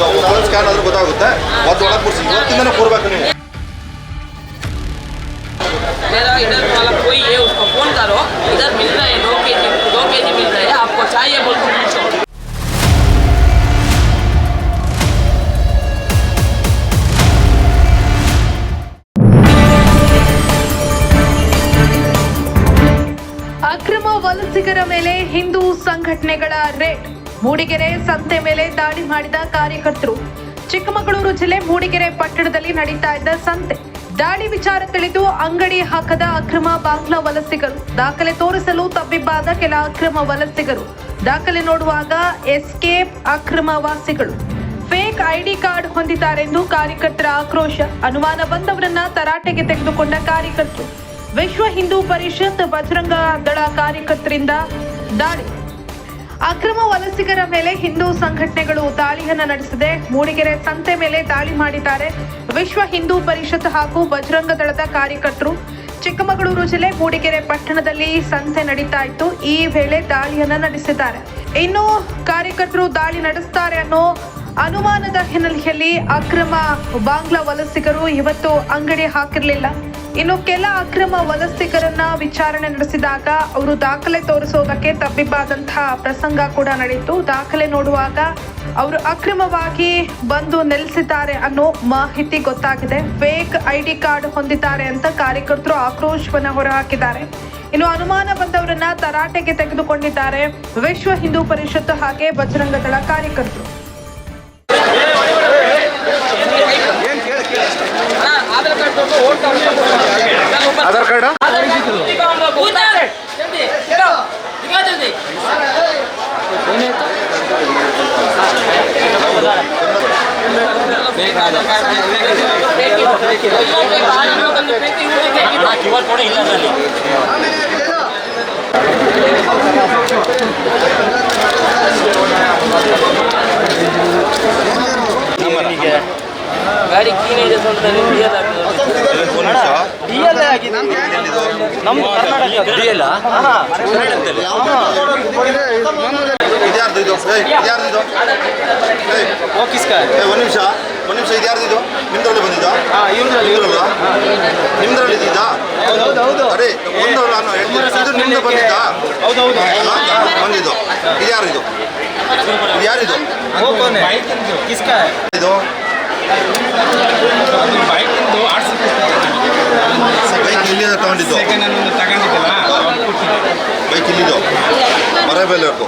ಅಲ್ಲಿ ಸೈಬರಿಗೆ ಹೋದ್ರೆ ನಿಮ್ಗೆ ಫೋನ್ ಸ್ಕ್ಯಾನ್ ಆದ್ರೂ ಗೊತ್ತಾಗುತ್ತೆ ಒಂದು ಒಳಗೆ ಕೂರಿಸಿ ಇವತ್ತಿಂದನೇ ಕೂರ್ಬೇಕು ನೀವು मेरा इधर वाला कोई है उसको फोन करो इधर मिल रहा है दो के जी दो के जी मिल रहा है आपको चाहिए बोल के पूछो ಅಕ್ರಮ ವಲಸಿಗರ ಮೇಲೆ ಹಿಂದೂ ಸಂಘಟನೆಗಳ ರೇಡ್ ಮೂಡಿಗೆರೆ ಸಂತೆ ಮೇಲೆ ದಾಳಿ ಮಾಡಿದ ಕಾರ್ಯಕರ್ತರು. ಚಿಕ್ಕಮಗಳೂರು ಜಿಲ್ಲೆ ಮೂಡಿಗೆರೆ ಪಟ್ಟಣದಲ್ಲಿ ನಡೀತಾ ಇದ್ದ ಸಂತೆ. ದಾಳಿ ವಿಚಾರ ತಿಳಿದು ಅಂಗಡಿ ಹಾಕದ ಅಕ್ರಮ ಬಾಂಗ್ಲಾ ವಲಸಿಗರು. ದಾಖಲೆ ತೋರಿಸಲು ತಬ್ಬಿಬ್ಬಾದ ಕೆಲ ಅಕ್ರಮ ವಲಸಿಗರು. ದಾಖಲೆ ನೋಡುವಾಗ ಎಸ್ಕೇಪ್ ಅಕ್ರಮವಾಸಿಗಳು. ಫೇಕ್ ಐಡಿ ಕಾರ್ಡ್ ಹೊಂದಿದ್ದಾರೆಂದು ಕಾರ್ಯಕರ್ತರ ಆಕ್ರೋಶ. ಅನುಮಾನ ಬಂದವರನ್ನ ತರಾಟೆಗೆ ತೆಗೆದುಕೊಂಡ ಕಾರ್ಯಕರ್ತರು. ವಿಶ್ವ ಹಿಂದೂ ಪರಿಷತ್ ಬಜರಂಗ ದಳ ಕಾರ್ಯಕರ್ತರಿಂದ ದಾಳಿ. ಅಕ್ರಮ ವಲಸಿಗರ ಮೇಲೆ ಹಿಂದೂ ಸಂಘಟನೆಗಳು ದಾಳಿಯನ್ನ ನಡೆಸಿದೆ. ಮೂಡಿಗೆರೆ ಸಂತೆ ಮೇಲೆ ದಾಳಿ ಮಾಡಿದ್ದಾರೆ. ವಿಶ್ವ ಹಿಂದೂ ಪರಿಷತ್ ಹಾಗೂ ಬಜರಂಗ ದಳದ ಕಾರ್ಯಕರ್ತರು. ಚಿಕ್ಕಮಗಳೂರು ಜಿಲ್ಲೆ ಮೂಡಿಗೆರೆ ಪಟ್ಟಣದಲ್ಲಿ ಸಂತೆ ನಡೀತಾ ಇತ್ತು. ಈ ವೇಳೆ ದಾಳಿಯನ್ನ ನಡೆಸಿದ್ದಾರೆ. ಇನ್ನು ಕಾರ್ಯಕರ್ತರು ದಾಳಿ ನಡೆಸ್ತಾರೆ ಅನ್ನೋ ಅನುಮಾನದ ಹಿನ್ನೆಲೆಯಲ್ಲಿ ಅಕ್ರಮ ಬಾಂಗ್ಲಾ ವಲಸಿಗರು ಇವತ್ತು ಅಂಗಡಿ ಹಾಕಿರಲಿಲ್ಲ. ಇನ್ನು ಕೆಲ ಅಕ್ರಮ ವಲಸಿಗರನ್ನ ವಿಚಾರಣೆ ನಡೆಸಿದಾಗ ಅವರು ದಾಖಲೆ ತೋರಿಸೋದಕ್ಕೆ ತಬ್ಬಿಬ್ಬಾದಂತಹ ಪ್ರಸಂಗ ಕೂಡ ನಡೆಯಿತು. ದಾಖಲೆ ನೋಡುವಾಗ ಅವರು ಅಕ್ರಮವಾಗಿ ಬಂದು ನೆಲೆಸಿದ್ದಾರೆ ಅನ್ನೋ ಮಾಹಿತಿ ಗೊತ್ತಾಗಿದೆ. ಫೇಕ್ ಐಡಿ ಕಾರ್ಡ್ ಹೊಂದಿದ್ದಾರೆ ಅಂತ ಕಾರ್ಯಕರ್ತರು ಆಕ್ರೋಶವನ್ನ ಹೊರಹಾಕಿದ್ದಾರೆ. ಇನ್ನು ಅನುಮಾನ ಬಂದವರನ್ನ ತರಾಟೆಗೆ ತೆಗೆದುಕೊಂಡಿದ್ದಾರೆ ವಿಶ್ವ ಹಿಂದೂ ಪರಿಷತ್ ಹಾಗೆ ಬಜರಂಗ ದಳ ಕಾರ್ಯಕರ್ತರು ಗಾಡಿ ಕ್ಲೀನ್ ಇದೆ ಸ್ವಲ್ಪ ನಮ್ಮ ಕರ್ನಾಟಕ ಇದ್ಯಾರ್ದು ಇದು? ಏಯ್, ಏಯ್, ಒಂದ್ ನಿಮಿಷ ಒಂದ್ ನಿಮಿಷ ಇದು? ನಿಮ್ದ್ರಲ್ಲಿ ಬಂದಿದ್ದಾ? ನಿಮ್ದ್ರಲ್ಲಿ ಇದ್ದಿದ್ದಾ ಅದೇ ಒಂದು ಇದು ನಿಮ್ದು ಬಂದಿದ್ದಾ ಹಾ, ಬಂದಿದ್ದು ಇದ್ಯಾರು ಇದು ಇದ್ಯಾರಿದು ಇದು ಬೈಕ್ ಇಲ್ಲಿಂದ ತಗೊಂಡಿದ್ದು ಬೈಕ್ ಇಲ್ಲಿದ್ದು ಮರ ಬೆಲೆ ಇರ್ತು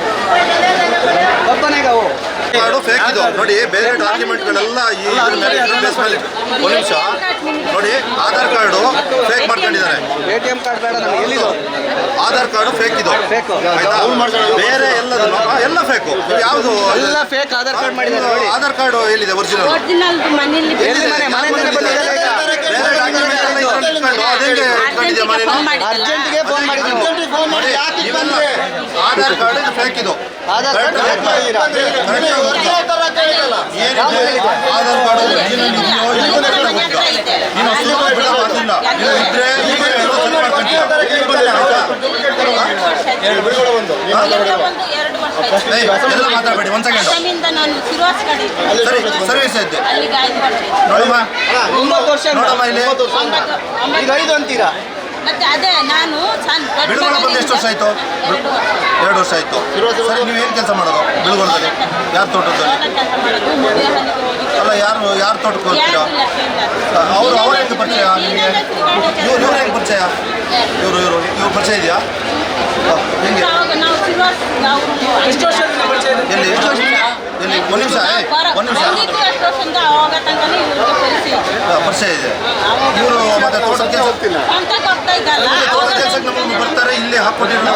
ಕಾರ್ಡು ಫೇಕ್ ಇದು. ನೋಡಿ ಬೇರೆ ಡಾಕ್ಯುಮೆಂಟ್ಗಳೆಲ್ಲ ಈ ಇದ್ರ ಮೇಲೆ ಬೇಸ್ ಮೇಲೆ. ಒಂದು ನಿಮಿಷ. ನೋಡಿ ಆಧಾರ್ ಕಾರ್ಡು ಫೇಕ್ ಮಾಡ್ಕೊಂಡಿದ್ದಾರೆ. ಎಟಿಎಂ ಕಾರ್ಡ್ ಬೇಡ ನಮಗೆ ಎಲ್ಲಿದು? ಆಧಾರ್ ಕಾರ್ಡು ಫೇಕ್ ಇದು. ಫೇಕ್ ಆಯ್ತಾ? ಬೇರೆ ಎಲ್ಲದನ್ನು ಆ, ಎಲ್ಲ ಫೇಕು ಯಾವುದು? ಎಲ್ಲ ಫೇಕ್ ಆಧಾರ್ ಕಾರ್ಡ್ ಮಾಡಿದ್ದಾರೆ ನೋಡಿ. ಆಧಾರ್ ಕಾರ್ಡ್ ಎಲ್ಲಿದೆ? ಒರಿಜಿನಲ್ ಒರಿಜಿನಲ್ ಮನೇಲಿ ಎಲ್ಲಿ ಮನೆ? ಮನೆಯಿಂದಲೇ ಬಂದಿದೆ ಬೇರೆ ಡಾಕ್ಯುಮೆಂಟ್ ಎಲ್ಲ ಇದ್ರಲ್ಲಿ ಇಟ್ಕೊಂಡು ಅದೇಗೆ ಇಟ್ಕೊಂಡಿದ್ಯಾ ಮನೇಲಿ? ಅರ್ಜೆಂಟ್ಗೆ ಫೋನ್ ಮಾಡಿದ್ರು ಆಧಾರ್ ಕಾರ್ಡ್ ಫೇಕ್ ಇದು ಆಧಾರ್ ಕಾರ್ಡ್ ಸರಿ ಎಲ್ಲ ಮಾತಾಡಬೇಡಿ ಒಂದ್ ಸೆಕೆಂಡ್ ಸರಿ ಸರ್ವಿಸ್ ಇದ್ದೆ. ನೋಡಮ್ಮ ಒಂಬತ್ತು ವರ್ಷ ನೋಡಮ್ಮ ಇಲ್ಲಿ ಈಗ ಐದು ಅಂತೀರಾ ಮತ್ತೆ ಅದೇ ನಾನು ಸಣ್ಣ ದೊಡ್ಡ ಬಂದು ಎಷ್ಟು ವರ್ಷ ಆಯ್ತು? ಎರಡು ವರ್ಷ. ಆಯಿತು. ಸರಿ ನೀವು ಏನು ಕೆಲಸ ಮಾಡೋದು? ಬಿಳುಗೋಳದಲ್ಲಿ ಯಾರ ತೋಟದಲ್ಲಿ ಅಲ್ಲ? ಯಾರು ಯಾರ ತೋಟಕ್ಕೆ ಹೋಗ್ತೀರಾ. ಅವರು ಅವ್ರ ಹೆಂಗೆ ಪರಿಚಯ? ನಿಮಗೆ ಇವ್ರು ಇವ್ರು ಹೆಂಗೆ ಪರಿಚಯ? ಇವರು ಇವರು ಇವ್ರು ಪರಿಚಯ ಇದೆಯಾ? ಹೆಂಗೆ? ನಾವು ಸಿರೋಸ್ ಎಷ್ಟು ವರ್ಷದಿಂದ ಒಂದು ನಿಮಿಷ ಏ, ಒಂದು ನಿಮಿಷ. ಪರಿಚಯ ಇದೆ. ಇವರು ಮತ್ತೆ ತೋಟದ ಕೆಲಸ ತೋಟದ ಕೆಲಸಕ್ಕೆ ನಮಗೆ ಬರ್ತಾರೆ ಇಲ್ಲಿ ಹಾಕ್ಕೊಟ್ಟಿರೋ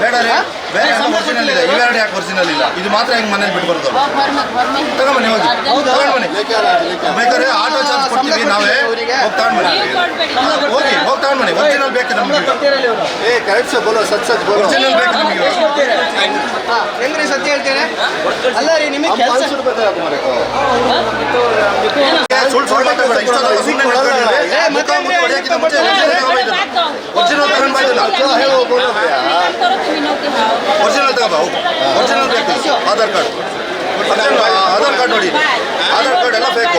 ಬೇಡ ಇವೆರಡು ಯಾಕೆ ಒರಿಜಿನಲ್ ಇಲ್ಲ? ಇದು ಮಾತ್ರ ಹೆಂಗ್ ಮನೇಲಿ ಬಿಟ್ಟು ಬರ್ತಾರೆ ತಗೊಂಬನ್ನಿ ಹೋಗಿ. ತಗೊಂಡ್ಬನ್ನಿ ಬೇಕಾದ್ರೆ ಆಟೋ ಚಾರ್ಜ್ ಕೊಡ್ತೀವಿ ನಾವೇ ಹೋಗಿ ತಗೊಂಡ್ಬನ್ನಿ ಹೋಗಿ ಹೋಗಿ ತಗೊಂಡ್ಬನ್ನಿ ಒರಿಜಿನಲ್ ಬೇಕು ನಮ್ಗೆ. ಸತ್ ಬೋಲೋ ಒರಿಜಿನಲ್ ಬೇಕು ನಮಗೆ ಹೆಂಗ್ರಿ ಸತ್ಯ ಹೇಳ್ತೇನೆ ಅಲ್ಲ ರೀ ನಿಮಗೆ ಕೆಲಸ ಸುಳ್ಳು ಸುಳ್ಳು ಮಾತಾಡ್ಬೇಡ. ಇಷ್ಟೊಂದು ಸುಮ್ಮನೆ ನಿಂತ್ಕೊಂಡಿದ್ರೆ ಏ, ಮತ್ತೆ ಮುಖ ಮುಖ ಹೊಡೆಯೋಕ್ಕಿಂತ ಮುಂಚೆ. ಒರಿಜಿನಲ್ ತಗೊಂಡ್ ತಗೋಬಾ ಒರಿಜಿನಲ್ ಬೇಕು. ಆಧಾರ್ ಕಾರ್ಡ್ ಆಧಾರ್ ಕಾರ್ಡ್ ನೋಡಿ ಆಧಾರ್ ಕಾರ್ಡ್ ಎಲ್ಲ ಬೇಕು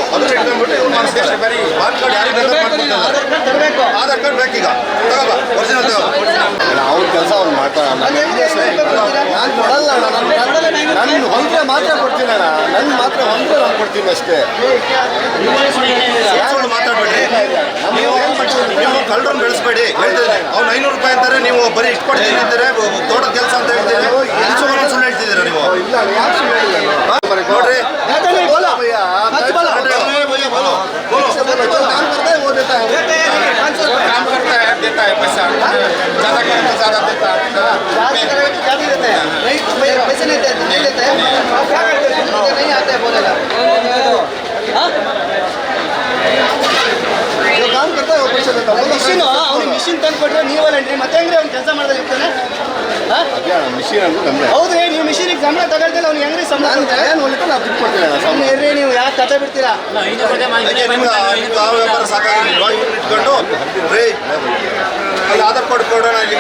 ಕಾರ್ಡ್ ಯಾರಿಗೆ ಆಧಾರ್ ಕಾರ್ಡ್ ಬೇಕೀಗ. ತಗೋಬಾ ಒರಿಜಿನಲ್ ತಗೋಬಾ. ಅವ್ನ ಕೆಲಸ ರೂಪಾಯಿ ಕೊಡ್ತೀರಾ? ನಾನು ಕೊಡಲ್ಲ ಅಣ್ಣ ನಾನು ನನ್ನ ಹೊಂದ್ರೆ ಮಾತ್ರ ಕೊಡ್ತೀನಿ ಅಣ್ಣ. ನನ್ನ ಮಾತ್ರ ಹೊಂದ್ರೆ ನಾನು ಕೊಡ್ತೀನಿ ಅಷ್ಟೇ. ಮಾತಾಡ್ಬೇಡಿ ನೀವು ನೀವು ಕಳ್ಳರನ್ನ ಬೆಳೆಸ್ಬೇಡಿ. ಹೇಳ್ತಿದ್ರೆ ಅವ್ನು ಐನೂರು ರೂಪಾಯಿ ಅಂತಾರೆ ನೀವು ಬರೀ ಇಷ್ಟು ಕೊಡ್ತೀನಿ ಅಂತಾರೆ ತೋಟದ ಕೆಲಸ ಅಂತ ಹೇಳ್ತೀರಿ ಸುಳ್ಳು ಹೇಳ್ತಿದ್ದೀರಾ ನೀವು? ನೋಡ್ರಿ. काम करता है देता है पैसा ज्यादा करे तो ज्यादा देता है ज्यादा करेगा तो ज्यादा देते हैं नहीं पै- पैसे नहीं देते नहीं देते हैं आप क्या करते हैं मुझे नहीं आता है बोलेगा जो काम करता है वो पैसा देता है ಮಿಷಿನ್ ಅವ್ನಿಗೆ ಮಿಷಿನ್ ತಂದು ಕೊಟ್ಟರೆ ನೀವಲ್ಲೇನ್ರಿ ಮತ್ತೆ ಹೆಂಗ್ರಿ ಅವ್ನು ಕೆಲಸ ಮಾಡ್ದೆ ಇರ್ತಾನೆ ಮಿಷಿನ್ ಅಂದ್ರೆ ನಮ್ದೆ ಹೌದ್ರಿ ನೀವು ಮಿಷಿನಿಗೆ ಸಂಬಳ ತಗೊಳ್ತಿಲ್ಲ ಅವ್ನಿಗೆ ಹೆಂಗ್ರಿ ಸಂಬಳ ನಾನು ಕೊಡ್ತಾರೆ? ಏನು ಹೊಲಿತ ನಾವು ದುಡ್ಡು ಕೊಡ್ತೀನಿ ಅಣ್ಣ ಸುಮ್ನೆ ಇರ್ರಿ ನೀವು ಯಾಕೆ ಕತೆ ಬಿಡ್ತೀರಾ ವ್ಯಾಪಾರ ಸಾಕಾಗಿಲ್ವಾ ಇವ್ರು ಇಟ್ಕೊಂಡು ರೇ ಅಲ್ಲಿ ಆಧಾರ್ ಕಾರ್ಡ್ ಕೊಡೋಣ ಇಲ್ಲಿ.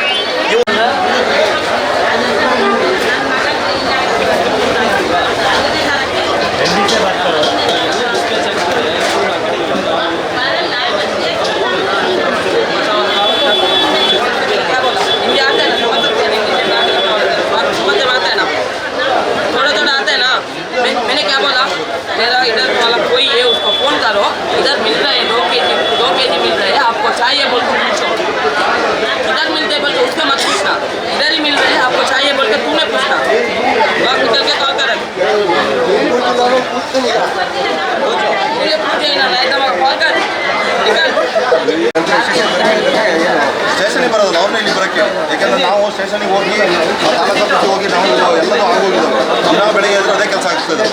ಸ್ಟೇಷನಿಗೆ ಬರೋದಲ್ಲ, ಅವ್ರನ್ನ ಇಲ್ಲಿ ಬರೋಕ್ಕೆ. ಯಾಕಂದ್ರೆ ನಾವು ಸ್ಟೇಷನಿಗೆ ಹೋಗಿ ತಾಲೂಕು ಆಫೀಸ್ಗೆ ಹೋಗಿ ನಾವು ಎಲ್ಲದೂ ಆಗೋಗಿದ್ದಾವೆ ದಿನ ಬೆಳಿಗ್ಗೆ ಎದ್ರೆ ಅದೇ ಕೆಲಸ ಆಗ್ತದೆ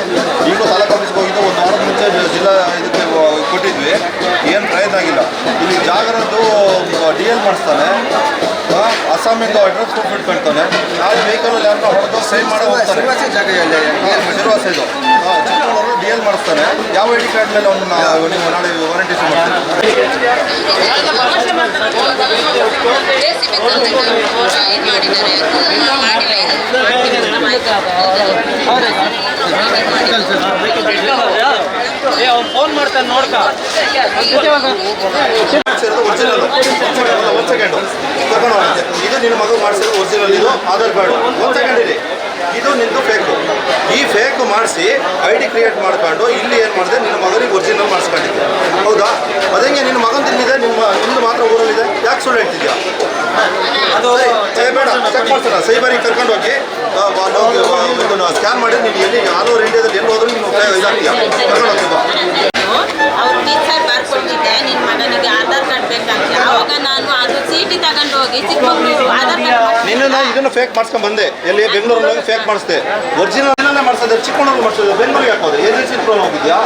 ಈಗ ತಾಲೂಕು ಆಫೀಸ್ಗೆ ಹೋಗಿದ್ದು ಒಂದು ವಾರದ ಮುಂಚೆ ಜಿಲ್ಲಾ ಇದಕ್ಕೆ ಕೊಟ್ಟಿದ್ವಿ. ಏನು ಪ್ರಯತ್ನ ಆಗಿಲ್ಲ. ಇಲ್ಲಿ ಜಾಗರದ್ದು ಡಿ ಎಲ್ ಮಾಡಿಸ್ತಾನೆ. ಅಸ್ಸಾಮಿಂದ ಅಡ್ರೆಸ್ ಪ್ರೂಫ್ ಇಟ್ಕೊಳ್ತಾನೆ ನಾಳೆ ವೆಹಿಕಲಲ್ಲಿ ಯಾರನ್ನ ಹೊಡೆದು ಸೈನ್ ಮಾಡೋ ಹೋಗ್ತಾನೆ ಸಿರ್ವಾಸ ಇದು ಚಿಕ್ಕಮಗಳೂರು ಡಿ ಎಲ್ ಮಾಡಿಸ್ತಾನೆ. ಯಾವ ಐ ಡಿ ಕಾರ್ಡ್ ಮೇಲೆ ಅವ್ನು ನೀವು ನಾಳೆ ವಾರಂಟಿ ಇಶ್ಯೂ ಮಾಡ್ತೀನಿ ಫೋನ್ ಮಾಡ್ತಾನೆ ನೋಡ್ಕ. ಮಾಡಿಸಿರೋದು ಒರಿಜಿನಲ್ ಒಂದು ಸೆಕೆಂಡು ತಗೊಂಡು ಇದು ನಿನ್ನ ಮಗು ಮಾಡಿಸಿರೋದು ಒರಿಜಿನಲ್ ಇದು ಆಧಾರ್ ಕಾರ್ಡು. ಒಂದು ಸೆಕೆಂಡ್ ಇರಿ. ಇದು ನಿಂದು ಫೇಕು ಈ ಫೇಕ್ ಮಾಡಿಸಿ ಐ ಡಿ ಕ್ರಿಯೇಟ್ ಮಾಡ್ಕೊಂಡು ಇಲ್ಲಿ ಏನು ಮಾಡಿದೆ? ನಿನ್ನ ಮಗನಿಗೆ ಒರಿಜಿನಲ್ ಮಾಡಿಸ್ಕೊಂಡಿದ್ದೆ. ಹೌದಾ? ಅದಂಗೆ ನಿನ್ನ ಮಗನ ತಿಂದಿದೆ ನಿಮ್ಮ ನಿಮ್ದು ಮಾತ್ರ ಊರಲ್ಲಿದೆ. ಯಾಕೆ ಸುಳ್ಳು ಹೇಳ್ತಿದ್ಯಾ? ಅದು ಬೇಡ. ಚೆಕ್ ಮಾಡ್ತಾರ ಸೈಬರಿಗೆ ಕರ್ಕೊಂಡು ಹೋಗಿ ಸ್ಕ್ಯಾನ್ ಮಾಡಿ ನೀವು ಎಲ್ಲಿ ಆಲ್ ಓವರ್ ಇಂಡಿಯಾದಲ್ಲಿ ಎಲ್ಲಿ ಹೋದ್ರೂ ನೀನು ಇದಾಗ್ತೀಯ? ಕರ್ಕೊಂಡು ಹೋಗ್ತಿದ್ದ ಅವ್ರು ಟೀಚರ್ ಬರ್ಕೊಟ್ಟಿದ್ದೆ ನಿನ್ನ ಮಗನಿಗೆ ಆಧಾರ್ ಕಾರ್ಡ್ ಬೇಕಂತ ಅವಾಗ ನಾನು ಚೀಟಿ ತಗೊಂಡು ಹೋಗಿ ಚಿಕ್ಕಮಗಳೂರು ಆಧಾರ್ ಕಾರ್ಡ್ ನಿನ್ನ ಇದನ್ನ ಫೇಕ್ ಮಾಡ್ಸ್ಕೊಂಡ್ ಬಂದೆ. ಎಲ್ಲಿ ಬೆಂಗಳೂರಲ್ಲಿ ಹೋಗಿ ಫೇಕ್ ಮಾಡಿಸ್ದೆ ಒರಿಜಿನಲ್ ಮಾಡಿಸೋದು. ಚಿಕ್ಕಮಗಳೂರು ಮಾಡಿಸೋದು. ಬೆಂಗಳೂರಿಗೆ ಹಾಕೋದು. ಏಜೆನ್ಸಿ ಥ್ರೂ ಹೋಗಿದ್ಯಾ?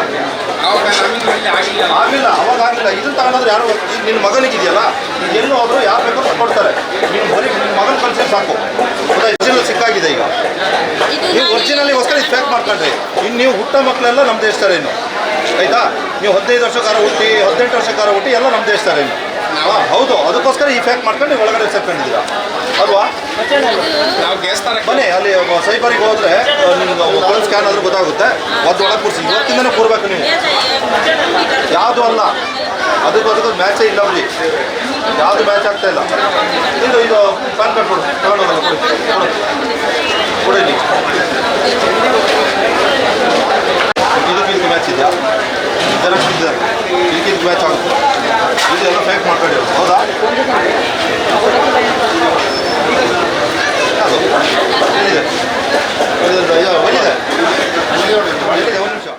ಆಗಿಲ್ಲ. ಅವಾಗ ಆಗಿಲ್ಲ. ಇದನ್ನ ತಗೊಂಡ್ರೆ ಯಾರು ಈಗ ನಿನ್ನ ಮಗನಿಗಿದೆಯಲ್ಲ? ಈಗ ಎಲ್ಲೂ ಹೋದ್ರು ಯಾರು ಬೇಕಾದ್ರೂ ಕೊಡ್ತಾರೆ. ನಿನ್ನ ಬರೀ ನಿನ್ನ ಮಗನ ಕಳಿಸಿ ಸಾಕು. ಒರಿಜಿನಲ್ ಸಿಕ್ಕಾಗಿದೆ ಈಗ. ನೀವು ಒರಿಜಿನಲ್ ಒರಿಜಿನಲಿಗೋಸ್ಕರ ಇದು ಫೇಕ್ ಮಾಡ್ಕೊಂಡ್ರಿ. ಇನ್ನು ನೀವು ಹುಟ್ಟ ಮಕ್ಕಳೆಲ್ಲ ನಮ್ಮ ದೇಶದಾರೇನು ಆಯಿತಾ? ನೀವು ಹದಿನೈದು ವರ್ಷಕ್ಕಾರ ಹುಟ್ಟಿ ಹದಿನೆಂಟು ವರ್ಷಕ್ಕಾರ ಹುಟ್ಟಿ ಎಲ್ಲ ನಮ್ಮ ಹಾಂ ಹೌದು ಅದಕ್ಕೋಸ್ಕರ ಈ ಫ್ಯಾಕ್ಟ್ ಮಾಡ್ಕೊಂಡು ನೀವು ಒಳಗಡೆ ಸೇರ್ಕೊಂಡಿದ್ದೀರಾ? ಅಲ್ವಾ? ಬನ್ನಿ ಅಲ್ಲಿ ಸೈಬರಿಗೆ ಹೋದ್ರೆ ನಿಮ್ಗೆ ಸ್ಕ್ಯಾನ್ ಆದ್ರೂ ಗೊತ್ತಾಗುತ್ತೆ. ಅದು ಒಳಗೆ ಕೂರಿಸಿ. ಇವತ್ತಿಂದನೇ ಕೂರ್ಬೇಕು ನೀವು. ಯಾವುದು ಅಲ್ಲ. ಅದಕ್ಕೆ ಅದಕ್ಕೂ ಮ್ಯಾಚೇ ಇಲ್ಲ ಅವ್ರಿ ಯಾವುದು ಮ್ಯಾಚ್ ಆಗ್ತಾ ಇಲ್ಲ. ಇದು ಇದು ಪ್ಯಾನ್ ಕಾರ್ಡ್ ಕೊಡು. ತಗೊಂಡು ಹೋಗಲ್ಲ ಕೊಡಿ ಕೊಡು. ಕೊಡಿ ಇಲ್ಲಿ ಇದಕ್ಕೆ ಇದಕ್ಕೆ ಮ್ಯಾಚ್ ಇದೆಯಾ ಜೆರಾಕ್ಸ್ ಇದೆ ಇದಕ್ಕೆ ಇದಕ್ಕೆ ಮ್ಯಾಚ್ ಆಗುತ್ತೆ ಇದೆಲ್ಲ ಫೇಕ್ ಮಾಡ್ಕೊಂಡಿರೋದು ಹೌದಾ